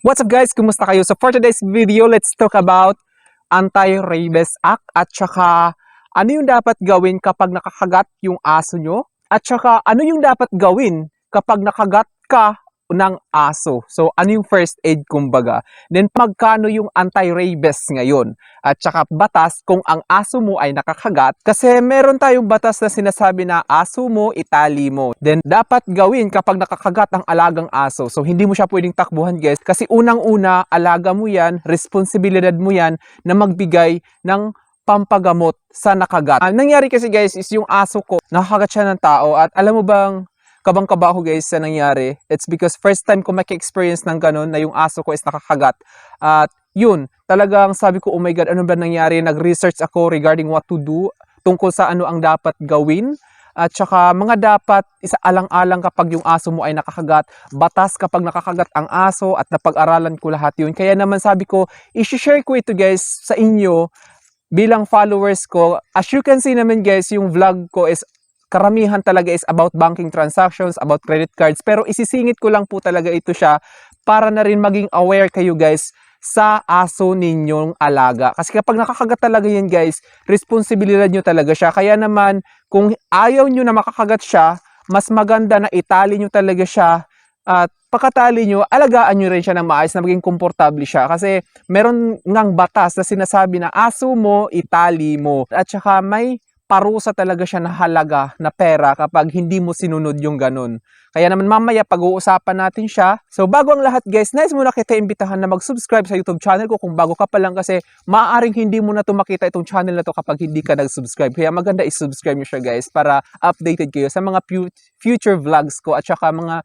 What's up guys? Kumusta kayo? So for today's video, let's talk about Anti-Rabies Act at saka ano yung dapat gawin kapag nakakagat yung aso nyo at saka ano yung dapat gawin kapag nakagat ka ng aso. So ano yung first aid kumbaga. Then magkano yung anti-rabies ngayon at saka batas kung ang aso mo ay nakakagat kasi meron tayong batas na sinasabi na aso mo itali mo. Then dapat gawin kapag nakakagat ang alagang aso. So hindi mo siya pwedeng takbuhan guys kasi unang-una alaga mo yan, responsibilidad mo yan na magbigay ng pampagamot sa nakagat. Ang nangyari kasi guys is yung aso ko, nakakagat siya ng tao at alam mo bang kabang-kaba ako guys sa nangyari. It's because first time ko maki-experience ng ganun na yung aso ko is nakakagat. At yun, talagang sabi ko, oh my God, ano ba nangyari? Nag-research ako regarding what to do, tungkol sa ano ang dapat gawin. At saka mga dapat isa alang-alang kapag yung aso mo ay nakakagat, batas kapag nakakagat ang aso at napag-aralan ko lahat yun. Kaya naman sabi ko, i-share ko ito guys sa inyo bilang followers ko. As you can see naman guys, yung vlog ko is karamihan talaga is about banking transactions, about credit cards. Pero isisingit ko lang po talaga ito siya para na rin maging aware kayo guys sa aso ninyong alaga. Kasi kapag nakakagat talaga yan guys, responsibilidad nyo talaga siya. Kaya naman, kung ayaw nyo na makakagat siya, mas maganda na itali nyo talaga siya at pagkatali nyo, alagaan nyo rin siya ng maayos na maging komportable siya. Kasi meron ngang batas na sinasabi na aso mo, itali mo. At saka may parusa talaga siya na halaga na pera kapag hindi mo sinunod yung ganun. Kaya naman mamaya pag-uusapan natin siya. So bago ang lahat guys, nice muna kita imbitahan na mag-subscribe sa YouTube channel ko kung bago ka pa lang kasi maaaring hindi mo na to makita itong channel na to kapag hindi ka nag-subscribe. Kaya maganda i-subscribe nyo siya guys para updated kayo sa mga future vlogs ko at saka mga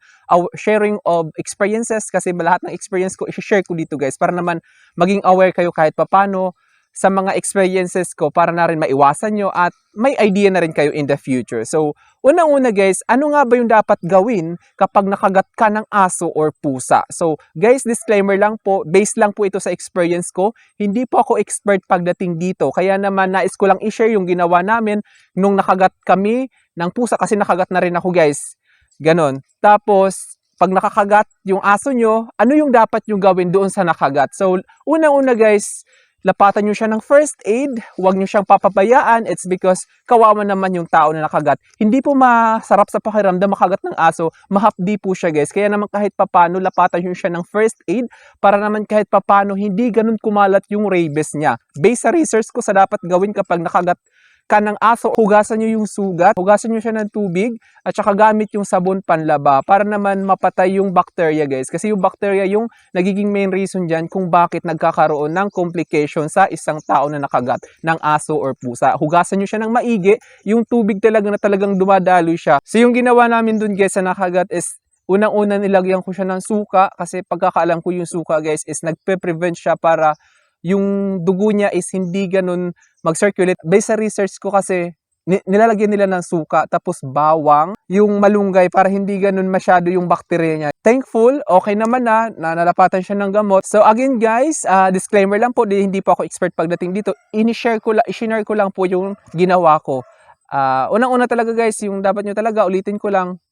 sharing of experiences kasi lahat ng experience ko i-share ko dito guys para naman maging aware kayo kahit papano sa mga experiences ko para na rin maiwasan nyo at may idea na rin kayo in the future. So, unang-una guys, ano nga ba yung dapat gawin kapag nakagat ka ng aso or pusa? So, guys, disclaimer lang po, based lang po ito sa experience ko. Hindi po ako expert pagdating dito. Kaya naman nais ko lang i-share yung ginawa namin nung nakagat kami ng pusa kasi nakagat na rin ako guys. Ganon. Tapos, pag nakakagat yung aso nyo, ano yung dapat yung gawin doon sa nakagat? So, unang-una guys, lapatan nyo siya ng first aid, huwag nyo siyang papabayaan, it's because kawawa naman yung tao na nakagat. Hindi po masarap sa pakiramdam makagat ng aso, mahapdi po siya guys. Kaya naman kahit papano, lapatan nyo siya ng first aid para naman kahit papano hindi ganun kumalat yung rabies niya. Based sa research ko sa dapat gawin kapag nakagat ka ng aso, hugasan nyo yung sugat, hugasan nyo siya ng tubig, at saka gamit yung sabon panlaba para naman mapatay yung bacteria guys. Kasi yung bacteria yung nagiging main reason dyan kung bakit nagkakaroon ng complication sa isang tao na nakagat ng aso or pusa. Hugasan nyo siya ng maigi, yung tubig talaga na talagang dumadaloy siya. So yung ginawa namin dun guys sa nakagat is unang-una nilagyan ko siya ng suka kasi pagkakaalam ko yung suka guys is nagpe-prevent siya para yung dugo niya is hindi ganun mag-circulate. Based sa research ko kasi, ni- nilalagyan nila ng suka tapos bawang, yung malunggay para hindi ganun masyado yung bakterya niya. Thankful, okay naman na, na nalapatan siya ng gamot. So again guys, ah, disclaimer lang po, di, hindi po ako expert pagdating dito. Ini-share ko lang, i-share ko lang po yung ginawa ko. Ah, unang-una talaga guys, yung dapat nyo talaga, ulitin ko lang,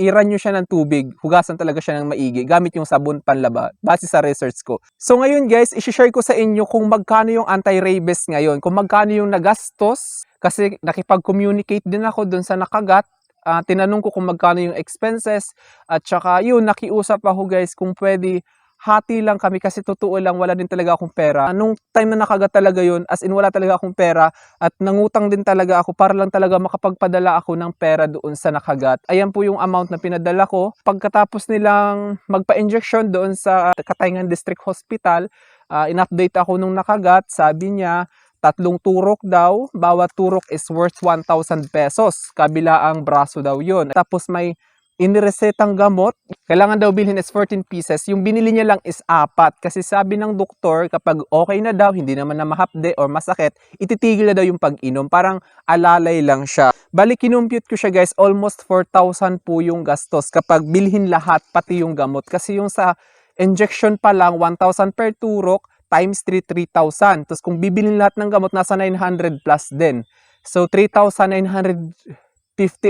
iran nyo siya ng tubig, hugasan talaga siya ng maigi, gamit yung sabon panlaba, base sa research ko. So ngayon guys, isi-share ko sa inyo kung magkano yung anti-rabies ngayon, kung magkano yung nagastos, kasi nakipag-communicate din ako dun sa nakagat, Ah, tinanong ko kung magkano yung expenses, at saka yun, nakiusap ako guys kung pwede, hati lang kami kasi totoo lang wala din talaga akong pera. Nung time na nakagat talaga yun, as in wala talaga akong pera at nangutang din talaga ako para lang talaga makapagpadala ako ng pera doon sa nakagat. Ayan po yung amount na pinadala ko. Pagkatapos nilang magpa-injection doon sa Katayngan District Hospital, ah, in-update ako nung nakagat, sabi niya, tatlong turok daw, bawat turok is worth 1,000 pesos. Kabila ang braso daw yun. Tapos may iniresetang gamot, kailangan daw bilhin is 14 pieces. Yung binili niya lang is apat. Kasi sabi ng doktor, kapag okay na daw, hindi naman na mahapde or masakit, ititigil na daw yung pag-inom. Parang alalay lang siya. Bali, kinumpute ko siya guys, almost 4,000 po yung gastos kapag bilhin lahat, pati yung gamot. Kasi yung sa injection pa lang, 1,000 per turok, times 3, 3,000. Tapos kung bibilin lahat ng gamot, nasa 900 plus din. So, 3,950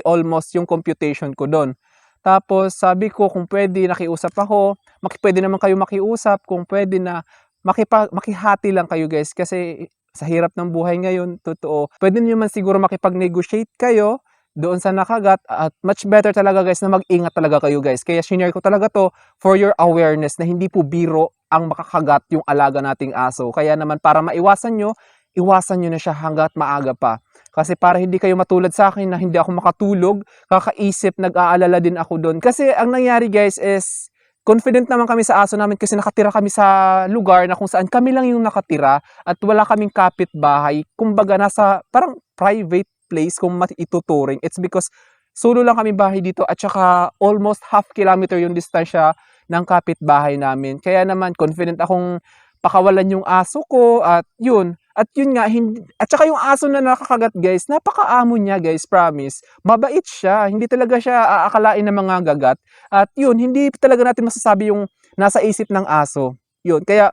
almost yung computation ko doon. Tapos sabi ko kung pwede nakiusap ako, pwede naman kayo makiusap kung pwede na makipa, makihati lang kayo guys kasi sa hirap ng buhay ngayon, totoo. Pwede niyo man siguro makipag-negotiate kayo doon sa nakagat at much better talaga guys na mag-ingat talaga kayo guys. Kaya shinare ko talaga to for your awareness na hindi po biro ang makakagat yung alaga nating aso. Kaya naman para maiwasan nyo, iwasan nyo na siya hanggat maaga pa. Kasi para hindi kayo matulad sa akin na hindi ako makatulog, kakaisip, nag-aalala din ako doon. Kasi ang nangyari guys is, confident naman kami sa aso namin kasi nakatira kami sa lugar na kung saan kami lang yung nakatira at wala kaming kapitbahay. Kumbaga nasa parang private place kung ituturing. It's because solo lang kami bahay dito at saka almost half kilometer yung distansya ng kapitbahay namin. Kaya naman confident akong pakawalan yung aso ko at yun. At yun nga, hindi, at saka yung aso na nakakagat guys, napakaamo niya guys, promise. Mabait siya, hindi talaga siya aakalain ng mga gagat. At yun, hindi talaga natin masasabi yung nasa isip ng aso. Yun, kaya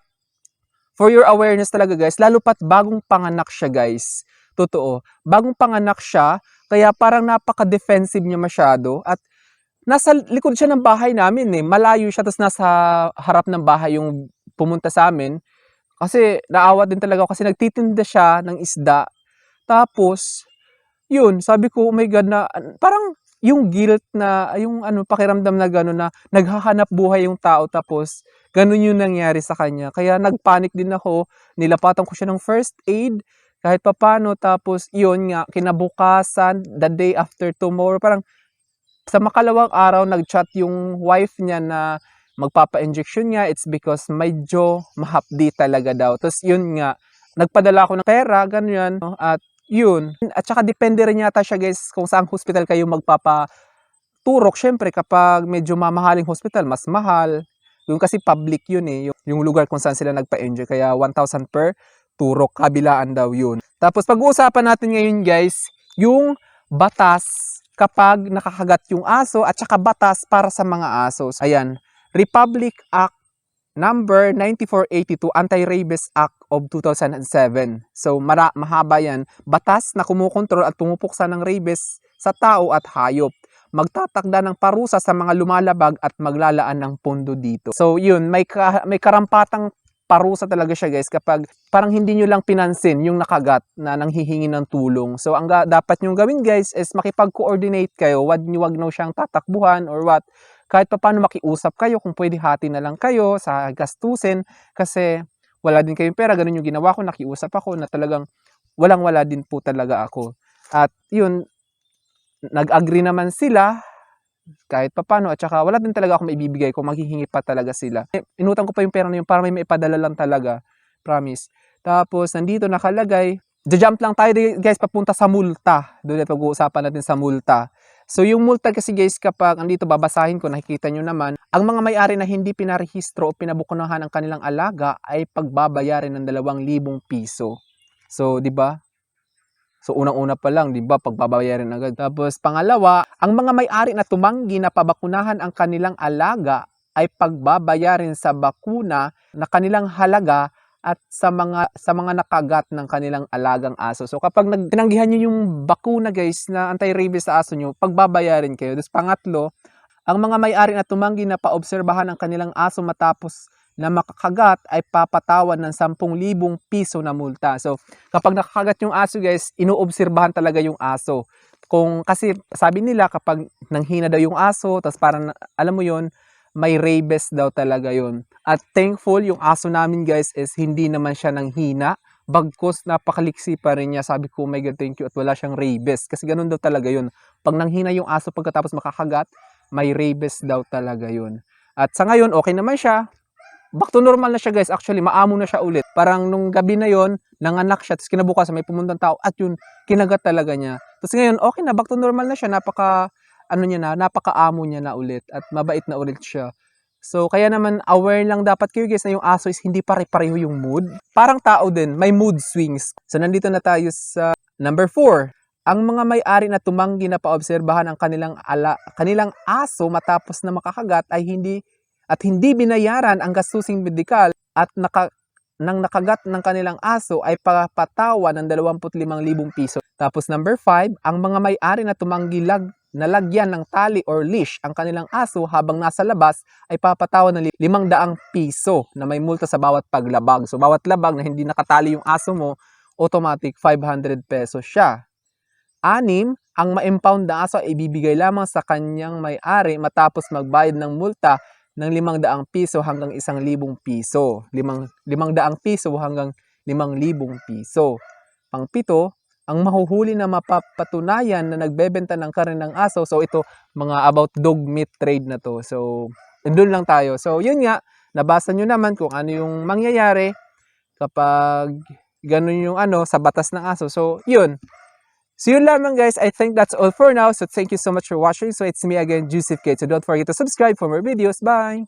for your awareness talaga guys, lalo pat bagong panganak siya guys. Totoo, bagong panganak siya, kaya parang napaka-defensive niya masyado. At nasa likod siya ng bahay namin eh. Malayo siya, tapos nasa harap ng bahay yung pumunta sa amin. Kasi naawa din talaga ako kasi nagtitinda siya ng isda. Tapos, yun, sabi ko, oh my God, na parang yung guilt na, yung ano, pakiramdam na gano'n na naghahanap buhay yung tao tapos ganun yung nangyari sa kanya. Kaya nagpanic din ako, nilapatan ko siya ng first aid, kahit papano, tapos yun nga, kinabukasan, the day after tomorrow, parang sa makalawang araw, nag-chat yung wife niya na magpapa-injection niya, it's because medyo mahapdi talaga daw. Tapos yun nga, nagpadala ako ng pera, ganyan, no? at yun. At saka depende rin yata siya guys kung saan hospital kayo magpapaturok. Syempre kapag medyo mamahaling hospital, mas mahal. Yung kasi public yun eh, yung, yung lugar kung saan sila nagpa-enjoy. Kaya 1,000 per turok, kabilaan daw yun. Tapos pag-uusapan natin ngayon guys, yung batas kapag nakakagat yung aso at saka batas para sa mga aso. Ayan, Republic Act number 9482 Anti-Rabies Act of 2007. So mara, mahaba yan. Batas na kumukontrol at pumupuksa ng rabies sa tao at hayop. Magtatakda ng parusa sa mga lumalabag at maglalaan ng pondo dito. So yun, may, ka, may karampatang parusa talaga siya guys kapag parang hindi nyo lang pinansin yung nakagat na nanghihingi ng tulong. So ang dapat nyo gawin guys is makipag-coordinate kayo. Wag nyo wag no siyang tatakbuhan or what kahit pa paano makiusap kayo kung pwede hati na lang kayo sa gastusin kasi wala din kayong pera, ganun yung ginawa ko, nakiusap ako na talagang walang wala din po talaga ako. At yun, nag-agree naman sila kahit pa paano at saka wala din talaga ako maibibigay kung maghihingi pa talaga sila. Eh, Inutang ko pa yung pera na yun para may maipadala lang talaga. Promise. Tapos, nandito nakalagay, jump lang tayo guys papunta sa multa. Doon na pag-uusapan natin sa multa. So yung multa kasi guys kapag andito babasahin ko nakikita nyo naman ang mga may-ari na hindi pinarehistro o pinabukunahan ang kanilang alaga ay pagbabayarin ng 2,000 piso. So 'di ba? So unang-una pa lang 'di ba pagbabayarin agad. Tapos pangalawa, ang mga may-ari na tumanggi na pabakunahan ang kanilang alaga ay pagbabayarin sa bakuna na kanilang halaga at sa mga sa mga nakagat ng kanilang alagang aso. So kapag nagtinanggihan niyo yung bakuna guys na anti-rabies sa aso niyo, pagbabayarin kayo. Tapos pangatlo, ang mga may-ari na tumanggi na paobserbahan ang kanilang aso matapos na makakagat ay papatawan ng 10,000 piso na multa. So kapag nakakagat yung aso guys, inoobserbahan talaga yung aso. Kung kasi sabi nila kapag nanghina daw yung aso, tapos parang alam mo yon may rabies daw talaga yon. At thankful yung aso namin guys is hindi naman siya nang hina. Bagkos napakaliksi pa rin niya. Sabi ko, oh my God, thank you. At wala siyang rabies. Kasi ganun daw talaga yun. Pag nanghina yung aso pagkatapos makakagat, may rabies daw talaga yun. At sa ngayon, okay naman siya. Back to normal na siya guys. Actually, maamo na siya ulit. Parang nung gabi na yon nanganak siya. Tapos kinabukasan may pumuntang tao. At yun, kinagat talaga niya. Tapos ngayon, okay na. Back to normal na siya. Napaka ano niya na, napakaamo niya na ulit at mabait na ulit siya. So, kaya naman aware lang dapat kayo guys na yung aso is hindi pare-pareho yung mood. Parang tao din, may mood swings. So, nandito na tayo sa number 4. Ang mga may-ari na tumanggi na paobserbahan ang kanilang ala, kanilang aso matapos na makakagat ay hindi at hindi binayaran ang gastusing medikal at naka, nang nakagat ng kanilang aso ay papatawa ng 25,000 piso. Tapos number 5, ang mga may-ari na tumanggi lag nalagyan ng tali or leash ang kanilang aso habang nasa labas ay papatawan ng limang daang piso na may multa sa bawat paglabag. So bawat labag na hindi nakatali yung aso mo, automatic 500 pesos siya. Anim, ang ma-impound na aso ay ibibigay lamang sa kanyang may-ari matapos magbayad ng multa ng limang daang piso hanggang isang libong piso. Limang, limang daang piso hanggang limang libong piso. Pangpito, ang mahuhuli na mapapatunayan na nagbebenta ng karne ng aso. So ito, mga about dog meat trade na to. So, doon lang tayo. So, yun nga, nabasa nyo naman kung ano yung mangyayari kapag ganun yung ano sa batas ng aso. So, yun. So yun lamang guys, I think that's all for now. So thank you so much for watching. So it's me again, Joseph K. So don't forget to subscribe for more videos. Bye!